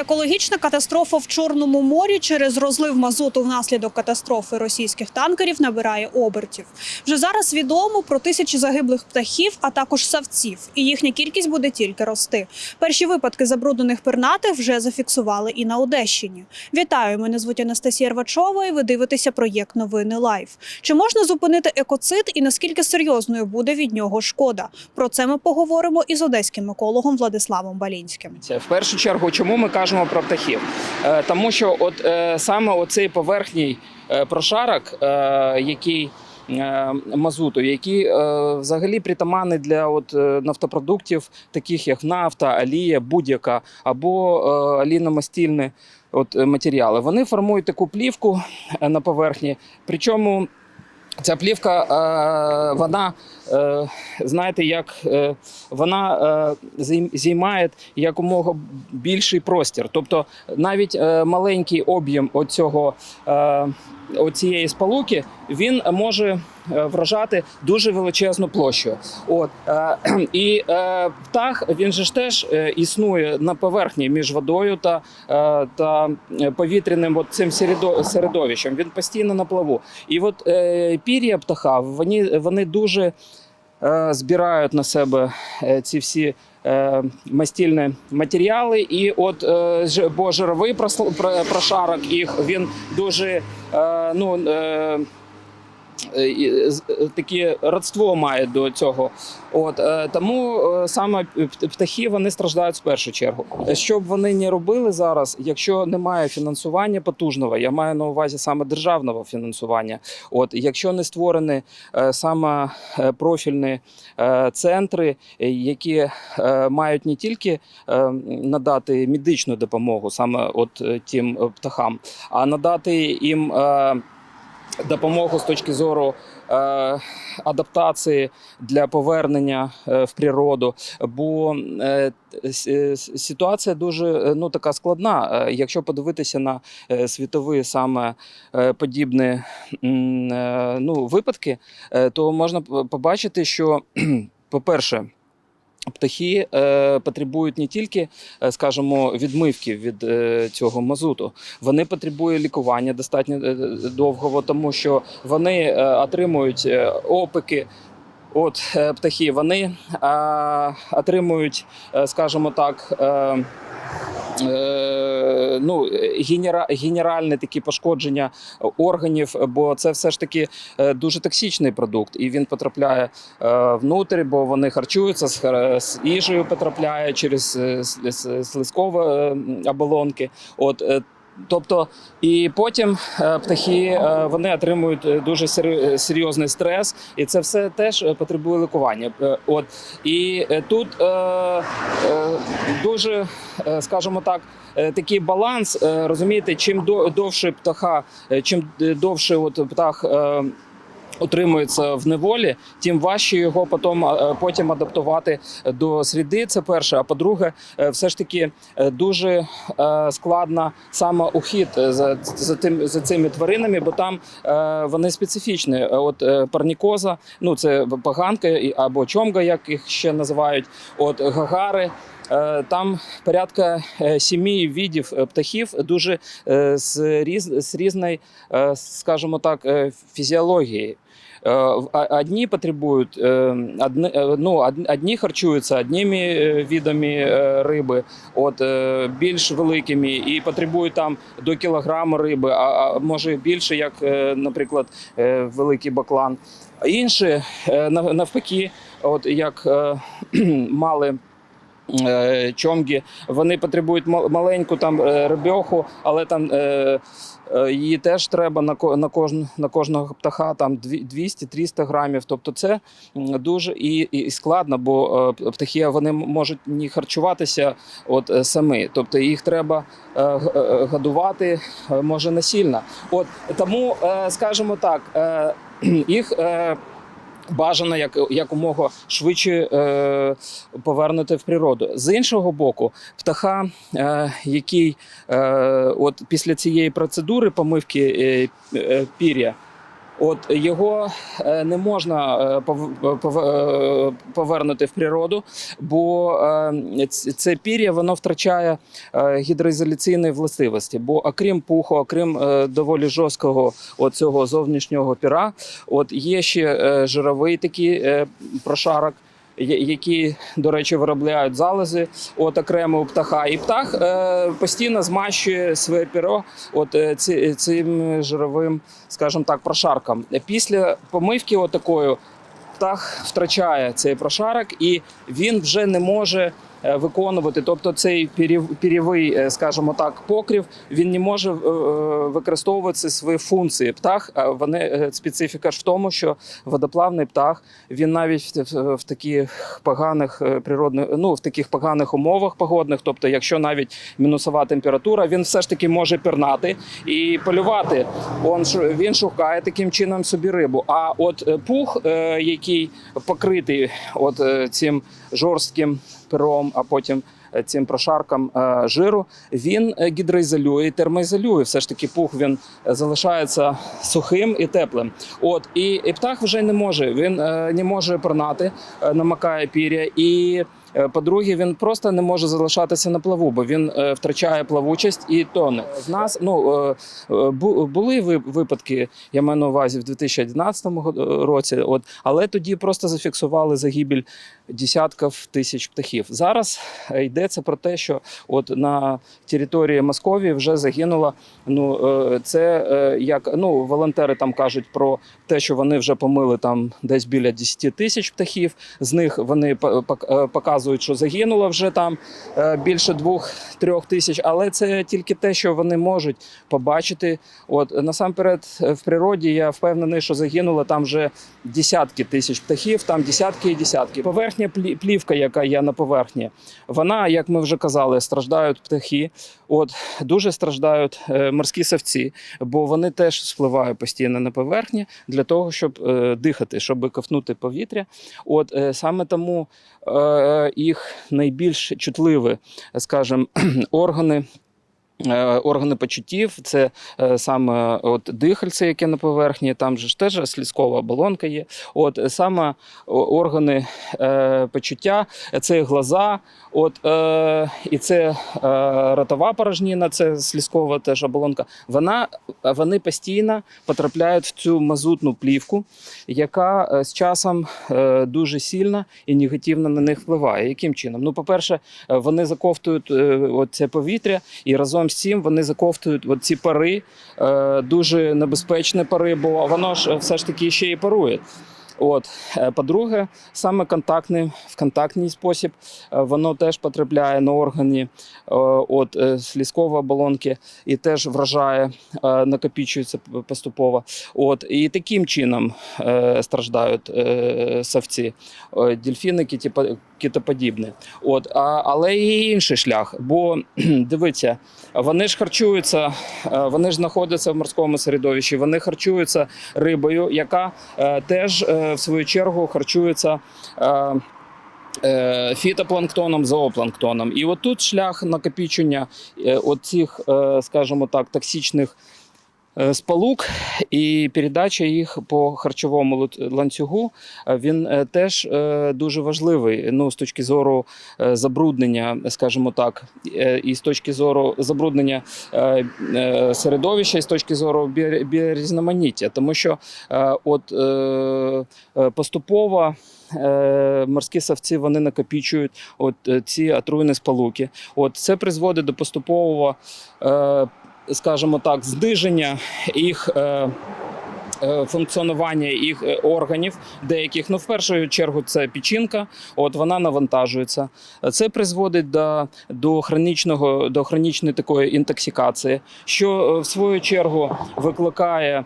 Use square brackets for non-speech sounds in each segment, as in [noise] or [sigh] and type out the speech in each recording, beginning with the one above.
Екологічна катастрофа в Чорному морі через розлив мазуту внаслідок катастрофи російських танкерів набирає обертів. Вже зараз відомо про тисячі загиблих птахів, а також савців, і їхня кількість буде тільки рости. Перші випадки забруднених пернатих вже зафіксували і на Одещині. Вітаю! Мене звуть Анастасія Рвачова, і ви дивитеся проєкт Новини Лайф. Чи можна зупинити екоцид і наскільки серйозною буде від нього шкода? Про це ми поговоримо із одеським екологом Владиславом Балінським. Це в першу чергу, чому ми кажемо про птахів? Е, Тому що от е, саме оцей поверхній е, прошарок, який мазуту, який е, взагалі притаманний для от, нафтопродуктів, таких як нафта, олія, будь-яка або е, олійно-мастільні от, матеріали. Вони формують таку плівку на поверхні. Причому ця плівка, е, вона, знаєте, як е, вона е, займає якомога більший простір. Тобто навіть е, маленький об'єм оцього. Е, Оцієї сполуки він може е, вражати дуже величезну площу. От е, [clears throat] і е, птах він же ж теж е, існує на поверхні між водою та, е, та повітряним цим середо- середовищем. Він постійно на плаву. І от е, пір'я птаха вони, вони дуже е, збирають на себе е, ці всі. е, Мастільні матеріали, і от е, бо жировий прошарок їх він дуже е, ну е, е, е, таке родство має до цього. От е, тому е, саме птахи вони страждають в першу чергу. Що б вони не робили зараз, якщо немає фінансування потужного, я маю на увазі саме державного фінансування. От якщо не створені е, саме е, профільні е, центри, е, які е, мають не тільки е, надати медичну допомогу саме от е, тим е, птахам, а надати їм. Допомогу з точки зору е, адаптації для повернення е, в природу. Бо е, ситуація дуже ну, така складна. Якщо подивитися на світові саме подібні ну, випадки, то можна побачити, що, по-перше, Птахи е, потребують не тільки, е, скажімо, відмивки від е, цього мазуту, вони потребують лікування достатньо довгого, тому що вони отримують опики. От птахи вони отримують, скажімо так. Е, е, Ну, генера, генеральне такі пошкодження органів, бо це все ж таки е, дуже токсичний продукт, і він потрапляє е, внутрі, бо вони харчуються з, їжею, потрапляє через е, с- с- слизькові е, оболонки. От е, Тобто, і потім е, птахи е, вони отримують е, дуже серйозний стрес, і це все теж потребує лікування. От і тут дуже, скажімо так, такий баланс. Розумієте, чим до- довше птаха, чим довше от птах. Утримується в неволі, тим важче його потім, е, потім адаптувати до сліди. Це перше. А по-друге, е, все ж таки е, дуже складно саме ухід за, за, тим, за цими тваринами, бо там вони специфічні. От парнікоза, ну це поганка або чомга, як їх ще називають. От гагари. Е, Там порядка е, сімі видів е, птахів, дуже з, різ, з різною, е, скажімо так, фізіологією. В- Одні потребують, одні, ну, одні харчуються одніми видами риби, от, більш великими, і потребують там до кілограму риби, а, може більше, як, наприклад, великий баклан. Інші, навпаки, от як [clears throat] мали е, чомги, вони потребують мал- маленьку там е, рибьоху, але там е, її теж треба на, на, кожн, на кожного птаха там дві- 200-300 грамів. Тобто це дуже і, і складно, бо птахи вони можуть не харчуватися от самі. Тобто їх треба годувати може насильно. От тому, скажімо так, [clears throat] їх. Бажано як якомога швидше е, повернути в природу. З іншого боку, птаха, е, який е, от після цієї процедури помивки е, е, пір'я, От його е, не можна е, е, повернути в природу, бо це пір'я воно втрачає гідроізоляційні властивості. Бо окрім пуху, окрім доволі жорсткого оцього зовнішнього піра, от є ще жировий такий прошарок. Які, до речі, виробляють залози от окремо у птаха, і птах е, постійно змащує своє перо от е, ці, цим жировим, скажімо так, прошарком. Після помивки отакою птах втрачає цей прошарок, і він вже не може виконувати. Тобто цей пірєвий, е, скажімо так, покрів, він не може е, е, використовувати свої функції. Птах, вони е, специфіка ж в тому, що водоплавний птах він навіть в, таких поганих е, природних, ну в таких поганих умовах погодних, тобто, якщо навіть мінусова температура, він все ж таки може пірнати і полювати. Он він шукає таким чином собі рибу. А от е, пух, е, який покритий от е, цим жорстким пером, а потім е, цим прошарком е, жиру, він е, гідроізолює і термоізолює. Все ж таки, пух він залишається сухим і теплим. От і, і птах вже не може. Він не може пронати, намакає пір'я і. Е, По-друге, він просто не може залишатися на плаву, бо він е, втрачає плавучість і тоне. В нас ну е, бу- були ви- випадки, я маю на увазі в 2011 році. От але тоді просто зафіксували загибель десятків тисяч птахів. Зараз йдеться про те, що от на території Московії вже загинуло. Ну це як ну волонтери там кажуть про те, що вони вже помили там десь біля 10 тисяч птахів. З них вони по- показують, що загинуло вже там е, більше двох-трьох тисяч. Але це тільки те, що вони можуть побачити. От насамперед е, в природі я впевнений, що загинуло там вже десятки тисяч птахів, там десятки і десятки. Поверхня плівка, яка є на поверхні, вона, як ми вже казали, страждають птахи. От дуже страждають е, морські савці, бо вони теж спливають постійно на поверхні для того, щоб дихати, щоб ковтнути повітря. От саме тому їх найбільш чутливі, скажімо, [clears throat] органи. Е, Органи почуттів, це е, саме от дихальце, яке на поверхні, там же ж теж слізкова оболонка є. От саме органи е, почуття, це глаза, от і це ротова порожнина, це слізкова теж оболонка. Вона вони постійно потрапляють в цю мазутну плівку, яка з часом дуже сильно і негативно на них впливає. Яким чином? Ну, по-перше, вони заковтують е, це повітря, і разом цим вони заковтують от ці пари, е, дуже небезпечні пари, бо воно ж все ж таки ще і парує. От, Е, по-друге, саме контактний в контактний спосіб е, воно теж потрапляє на органи е, от слізкової оболонки і теж вражає, накопічується поступово. От і таким чином страждають савці, е, дельфіни, кітіпо- От, а, але є інший шлях. Бо [clears throat] дивіться, вони ж харчуються, е, вони ж знаходяться в морському середовищі, вони харчуються рибою, яка е, теж е, в свою чергу харчується. е, е, Фітопланктоном, зоопланктоном. І от тут шлях накопічення е, от цих, е, скажімо так, токсичних сполук і передача їх по харчовому ланцюгу, е, він е, теж е, дуже важливий. Ну, з точки зору е, забруднення, скажімо так, е, і з точки зору забруднення е, е, середовища, і з точки зору біо- біорізноманіття. Тому що е, от е, е, поступово. е, Морські савці вони накопічують от е, ці отруйні сполуки. От це призводить до поступового, е, скажімо так, зниження їх. Е, е, Функціонування їх е, органів, деяких, ну в першу чергу це печінка, от вона навантажується. Це призводить до, до хронічного до хронічної такої інтоксикації, що в свою чергу викликає.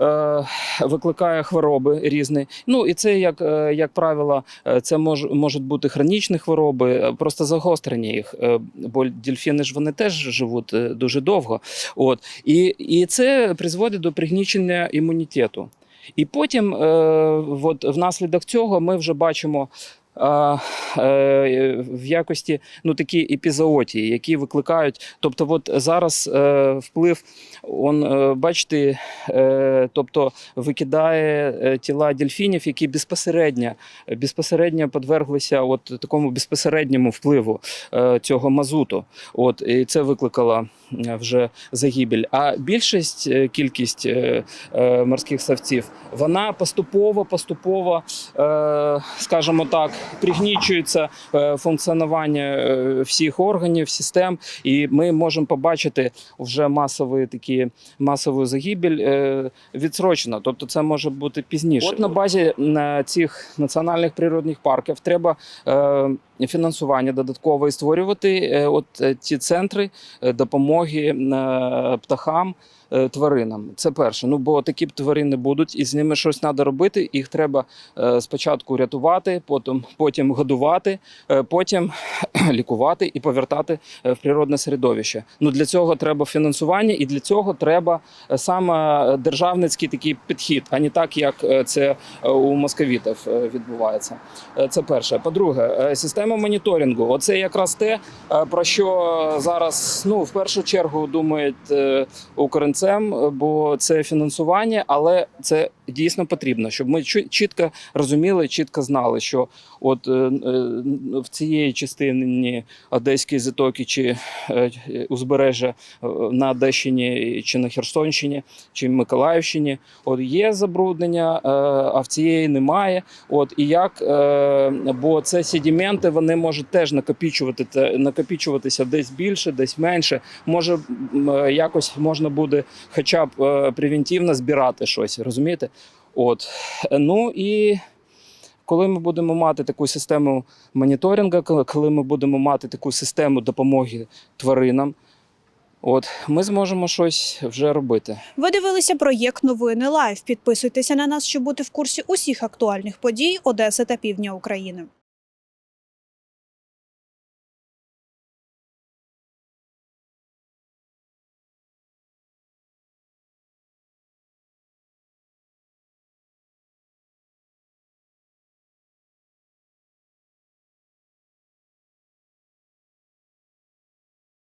Е, Викликає хвороби різні. Ну і це, як, е, як правило, е, це мож, можуть бути хронічні хвороби, просто загострення їх. Бо дельфіни ж вони теж живуть дуже довго. От. І, і це призводить до пригнічення імунітету. І потім, е, от, внаслідок цього, ми вже бачимо а, е, в якості ну такі епізоотії, які викликають. Тобто, от зараз е, вплив, он, е, бачите, е, тобто викидає е, тіла дельфінів, які безпосередньо, безпосередньо подверглися от такому безпосередньому впливу е, цього мазуту. От і це викликало е, вже загибель. А більшість е, кількість е, е, морських савців вона поступово, поступово, е, скажімо так, пригнічується е, функціонування е, всіх органів, систем, і ми можемо побачити вже масові такі масову загибель е, відсрочено. Тобто, це може бути пізніше. От на базі на цих національних природних парків треба. Фінансування додаткове і створювати е, от е, ті центри е, допомоги птахам, тваринам. Це перше. Ну бо такі тварини будуть, і з ними щось треба робити. Їх треба спочатку рятувати, потім, потім годувати, потім [clears throat] лікувати і повертати в природне середовище. Ну для цього треба фінансування, і для цього треба саме державницький такий підхід, а не так, як це у московітів відбувається. Це перше. По-друге, е, система моніторингу. Оце якраз те, е, про що зараз ну в першу чергу думають українцем, е, бо це фінансування, але це дійсно потрібно, щоб ми чітко розуміли, чітко знали, що от е, е, в цієї частині Одеської затоки чи е, узбережжя на Одещині чи на Херсонщині чи Миколаївщині, от є забруднення, а в цієї немає. От і як, бо це sedименти, вони можуть теж накопічувати накопічуватися десь більше, десь менше. Може якось можна буде, хоча б превентивно збирати щось, розумієте? От ну і. Коли ми будемо мати таку систему моніторингу, коли- ми будемо мати таку систему допомоги тваринам, от ми зможемо щось вже робити. Ви дивилися проєкт Новини Лайв. Підписуйтеся на нас, щоб бути в курсі усіх актуальних подій Одеси та півдня України.